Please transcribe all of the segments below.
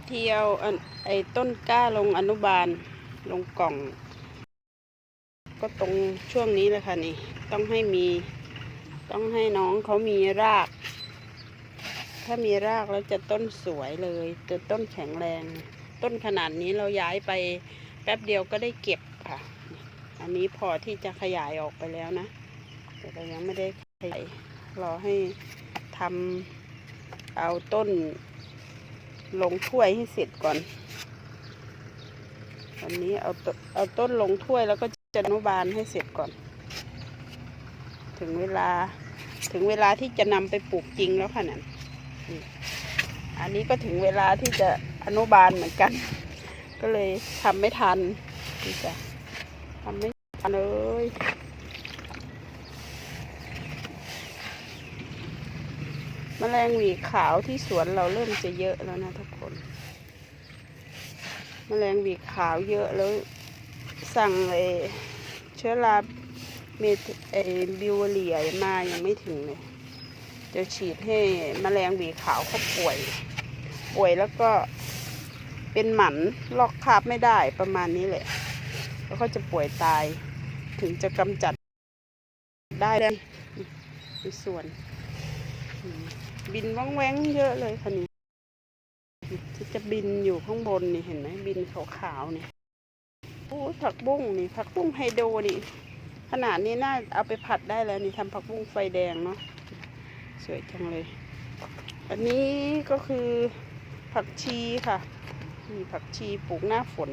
พิธีเอาไอ้ต้นกล้าลงอนุบาลลงกล่อง ก็ตรงช่วงนี้เลยค่ะนี่ ต้องให้มี ต้องให้น้องเขามีราก ถ้ามีรากแล้วจะต้นสวยเลยจะต้นแข็งแรง ต้นขนาดนี้เราย้ายไปแป๊บเดียวก็ได้เก็บค่ะ อันนี้พอที่จะขยายออกไปแล้วนะ แต่เรายังไม่ได้ขยายรอให้ทำเอาต้น ลงถ้วยให้เสร็จก่อน วันนี้เอาตเอาต้นลงถ้วยแล้วก็จะอนุบาลให้เสร็จก่อน ถึงเวลาถึงเวลาที่จะนำไปปลูกจริงแล้วค่ะนั่นอันนี้ก็ถึงเวลาที่จะอนุบาลเหมือนกัน ก็เลยทำไม่ทันนี่จ้ะทำไม่ทันเลย แมลงหวีขาวที่สวนเราเริ่มจะเยอะแล้วนะทุกคนแมลงหวีขาวเยอะแล้ว สั่งไอ้เชื้อราเมทไอบิวเรียมายังไม่ถึงเลยจะฉีดให้แมลงหวีขาวเขาป่วย ป่วยแล้วก็เป็นหมันลอกคาบไม่ได้ประมาณนี้แหละแล้วก็จะป่วยตายถึงจะกำจัดได้ในส่วน บินว่องแว้งเยอะเลยค่ะนี่ที่จะบินอยู่ข้างบนนี่เห็นไหมบินขาวๆนี่โอ้ผักบุ้งนี่ผักบุ้งไฮโดรนี่ขนาดนี้น่าเอาไปผัดได้แล้วนี่ทำผักบุ้งไฟแดงเนาะสวยจังเลย อันนี้ก็คือผักชีค่ะมีผักชีปลูกหน้าฝน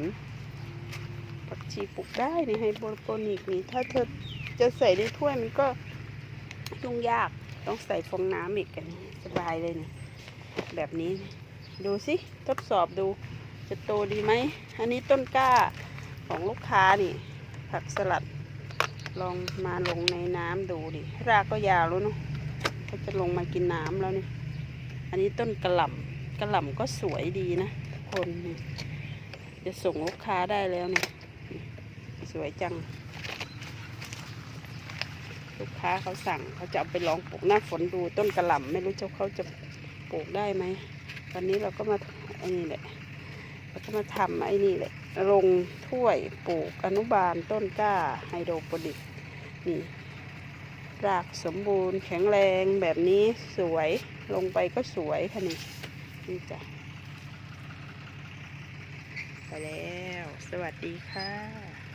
ผักชีปลูกได้ในไฮโดรโปนิกนี่ถ้าเธอจะใส่ในถ้วยมันก็ยุ่งยาก ต้องใส่ฟองน้ำอีกกันสบายเลยเนี่ยแบบนี้ ดูสิทดสอบดูจะโตดีไหม อันนี้ต้นกล้าของลูกค้านี่ ผักสลัดลองมาลงในน้ำดูดิ รากก็ยาวแล้วเนาะก็จะลงมากินน้ำแล้วนี่ อันนี้ต้นกระหล่ำกระหล่ำก็สวยดีนะทุกคนจะส่งลูกค้าได้แล้วเนี่ยนี่สวยจัง ลูกค้าเขาสั่งเขาจะเอาไปลองปลูกหน้าฝนดูต้นกระหล่ำไม่รู้เจะเขาจะปลูกได้ไหมตอนนี้เราก็มาไอ้นี่แหละเราก็มาทำไอ้นี่แหละลงถ้วยปลูกอนุบาลต้นกล้าไฮโดรโปนิกนี่รากสมบูรณ์แข็งแรงแบบนี้สวยลงไปก็สวยค่ะนี่นี่จ้ะไปแล้ว สวัสดีค่ะ